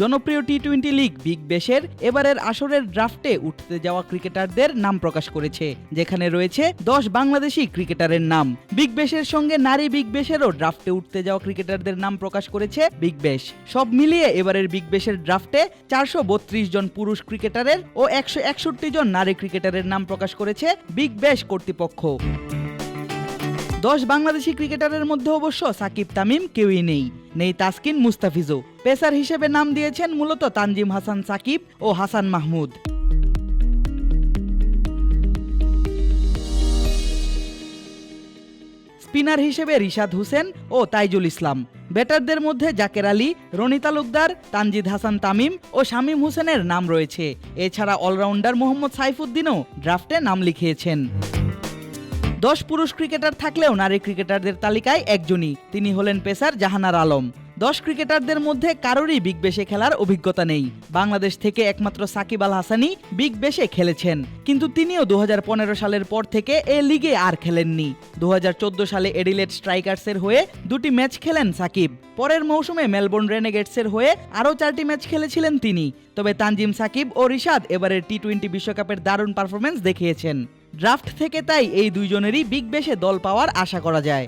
জনপ্রিয় T twenty league big বেশের এবারের আসরের ড্রাফটে উঠতে যাওয়া ক্রিকেটারদের নাম প্রকাশ করেছে, যেখানে রয়েছে দশ বাংলাদেশি ক্রিকেটারের নাম। বিগ বেশের সঙ্গে নারী বিগ বেশেরও ড্রাফটে উঠতে যাওয়া ক্রিকেটারদের নাম প্রকাশ করেছে বিগ বেশ। সব মিলিয়ে এবারের বিগ বেশের ড্রাফটে চারশো বত্রিশ জন পুরুষ ক্রিকেটারের ও একশো একষট্টি জন নারী ক্রিকেটারের নাম প্রকাশ করেছে বিগ বেশ কর্তৃপক্ষ। দশ বাংলাদেশি ক্রিকেটারের মধ্যে অবশ্য সাকিব তামিম কেউই নেই। নেই তাসকিন মুস্তাফিজও। পেসার হিসেবে নাম দিয়েছেন মূলত তানজিম হাসান সাকিব ও হাসান মাহমুদ। স্পিনার হিসেবে রিশাদ হোসেন ও তাইজুল ইসলাম। ব্যাটারদের মধ্যে জাকের আলী রনি তালুকদার, তানজিদ হাসান তামিম ও শামীম হোসেনের নাম রয়েছে। এছাড়া অলরাউন্ডার মোহাম্মদ সাইফুদ্দিনও ড্রাফটে নাম লিখিয়েছেন। দশ পুরুষ ক্রিকেটার থাকলেও নারী ক্রিকেটারদের তালিকায় একজনই। তিনি হলেন পেসার জাহানার আলম। দশ ক্রিকেটারদের মধ্যে কারোরই বিগ বেশে খেলার অভিজ্ঞতা নেই। বাংলাদেশ থেকে একমাত্র সাকিব আল হাসানি বিগ বেশে খেলেছেন। কিন্তু তিনিও দু হাজার পনেরো সালের পর থেকে এ লিগে আর খেলেননি। দু হাজার চোদ্দ সালে এডিলেট স্ট্রাইকার্সের হয়ে দুটি ম্যাচ খেলেন সাকিব। পরের মৌসুমে মেলবোর্ন রেনেগেটসের হয়ে আরও চারটি ম্যাচ খেলেছিলেন তিনি। তবে তানজিম সাকিব ও রিশাদ এবারের টি টোয়েন্টি বিশ্বকাপের দারুণ পারফরমেন্স দেখিয়েছেন। ড্রাফট থেকে তাই এই দুইজনেরই বিগ বেশে দল পাওয়ার আশা করা যায়।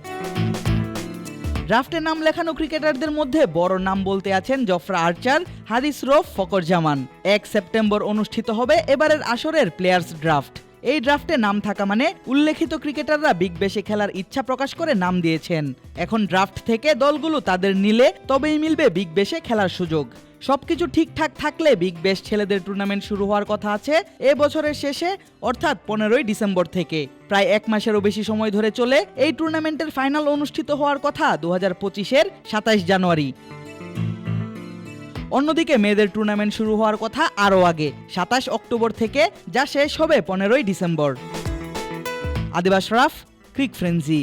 ড্রাফটে নাম লেখানো ক্রিকেটারদের মধ্যে বড় নাম বলতে আছেন জফরা আর্চার হারিস রফ ফকর জামান এক সেপ্টেম্বর অনুষ্ঠিত হবে এবারের আসরের প্লেয়ার্স ড্রাফট এই ড্রাফটে নাম থাকা মানে উল্লেখিত ক্রিকেটাররা বিগ বেশে খেলার ইচ্ছা প্রকাশ করে নাম দিয়েছেন। এখন ড্রাফট থেকে দলগুলো তাদের নিলে তবেই মিলবে বিগ বেশে খেলার সুযোগ। সবকিছু ঠিকঠাক থাকলে বিগ বেশ ছেলেদের টুর্নামেন্ট শুরু হওয়ার কথা আছে। এ বছরের শেষে, অর্থাৎ পনেরোই ডিসেম্বর থেকে। প্রায় এক মাসেরও বেশি সময় ধরে চলে এই টুর্নামেন্টের ফাইনাল অনুষ্ঠিত হওয়ার কথা দু হাজার পঁচিশের সাতাইশ জানুয়ারি। অন্যদিকে মেয়েদের টুর্নামেন্ট শুরু হওয়ার কথা আরও আগে, সাতাশ অক্টোবর থেকে, যা শেষ হবে পনেরোই ডিসেম্বর। আদিবাস রাফ ক্রিক ফ্রেন্সি